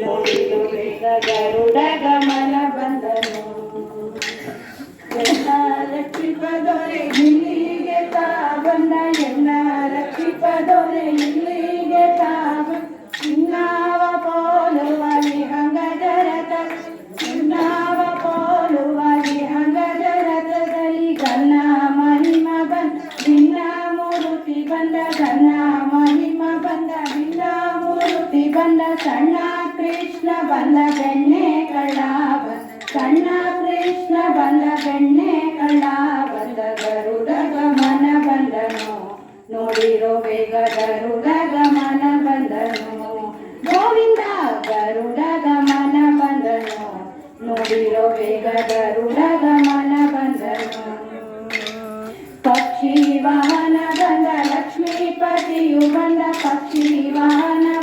ನೋಡಿದು ಬೇಗ ಗರುಡ ಗಮನ ಬಂದನು ಎಲ್ಲ ರಕ್ಷಿಪದೊರೆ ಇಲ್ಲಿಗೆ ತಾ ಬಂದ ಎಲ್ಲ ರಕ್ಷಿಪದೊರೆ ಇಲ್ಲಿಗೆ ಸಣ್ಣ ಕೃಷ್ಣ ಬಂದ ಬೆಣ್ಣೆ ಕಳ್ಳ ಸಣ್ಣ ಕೃಷ್ಣ ಬಂದ ಬೆಣ್ಣೆ ಕಳ್ಳ ಗರುಡ ಗಮನ ಬಂದನು. ನೋಡಿರೋ ಬೇಗ ಗರುಡ ಗಮನ ಬಂದನು. ಗೋವಿಂದ ಗರುಡ ಗಮನ ಬಂದನು. ನೋಡಿರೋ ಬೇಗ ಗರುಡ ಗಮನ ಬಂದನು. ಪಕ್ಷಿ ವಾಹನ ಬಂದ ಲಕ್ಷ್ಮೀಪತಿಯು ಬಂದ ಪಕ್ಷಿ ವಾಹನ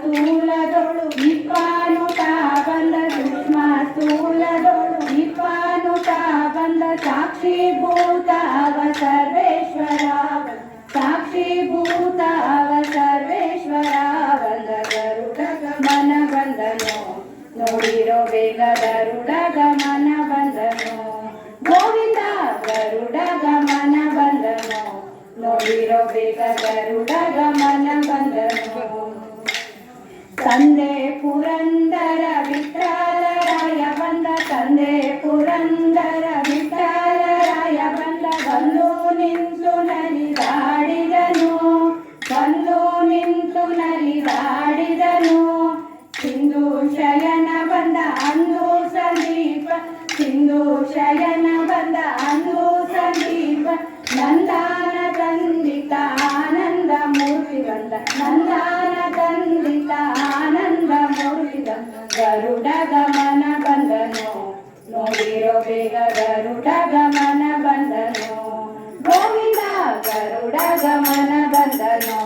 ಸ್ಥೂಲದೊಳು ವಿಪಾನುತ ಬಂದ ಸೂಕ್ಷ್ಮ ಸ್ಥೂಲದೊಳು ವಿಪಾನುತ ಬಂದ ಸಾಕ್ಷಿಭೂತ ಅವ ಸರ್ವೇಶ್ವರ ಸಾಕ್ಷಿಭೂತ ಅವ ಸರ್ವೇಶ್ವರ ಬಂದ ಗರುಡ ಗಮನ ಬಂದನು ನೋಡಿರೋ ಬೇಗ ಗರುಡ ಗಮನ ಬಂದನು ಗೋವಿಂದ ಗರುಡ ಗಮನ ಬಂದನು ನೋಡಿರೋ ಬೇಗ ಗರುಡ ಗಮನ ಬಂದನು ತಂದೆ ಪುರಂದರ ವಿಠಲರಾಯ ಬಂದ ತಂದೆ ಪುರಂದರ ವಿಠಲರಾಯ ಬಂದ ಬಂದು ನಿಂತು ನಲಿದಾಡಿದನು, ಬಂದು ನಿಂತು ನಲಿದಾಡಿದನು. ಸಿಂಧು ಶಯನ ಬಂದ ಅಂದು ಸಂದೀಪ ಸಿಂಧು ಶಯನ ಬಂದ ಅಂದು ಸಂದೀಪ ನಂದಾನ ತಂದಿತ ಆನಂದ ಮೂರ್ತಿ ಬಂದ, ನಂದಾನ గమన బంధను నోడిరో బేగ గరుడ గమన బంధను గోవింద గరుడ గమన బంధను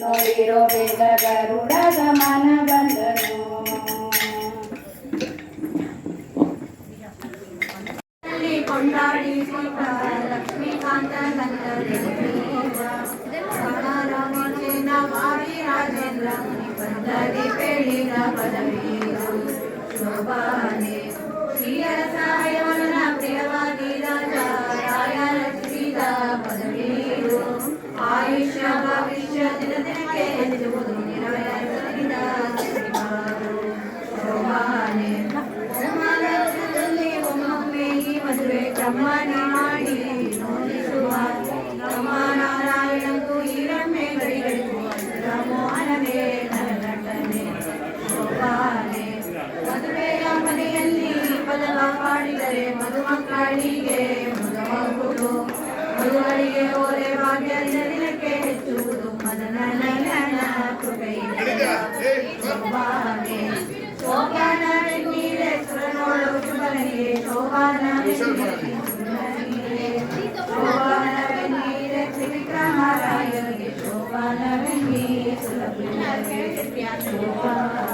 నోడిరో బేగ గరుడ గమన బంధను కొండాడి లక్ష్మీకాంత రాజేంద్ర పందరి పెళ్ళిన పదవి. 바 ಮದುಮಕ್ಕಳಿಗೆ ಮದುಮಗುವುದು ಮದುಗಳಿಗೆ ಓರೆ ಭಾಗ್ಯ ದಿನ ದಿನಕ್ಕೆ ಹೆಚ್ಚುವುದು ಮದನ ನಯನ ಕೃಪೆಯಿಂದ ಶೋಭಾನೆ ಶೋಭಾನ ನೀರೆ ಸುರನೋಳು ಶುಭನಿಗೆ ಶೋಭಾನ ಶೋಭಾನ ನೀರೆ ತ್ರಿವಿಕ್ರಮರಾಯನಿಗೆ ಶೋಭಾನ ಸುಲಭ ಶೋಭಾನ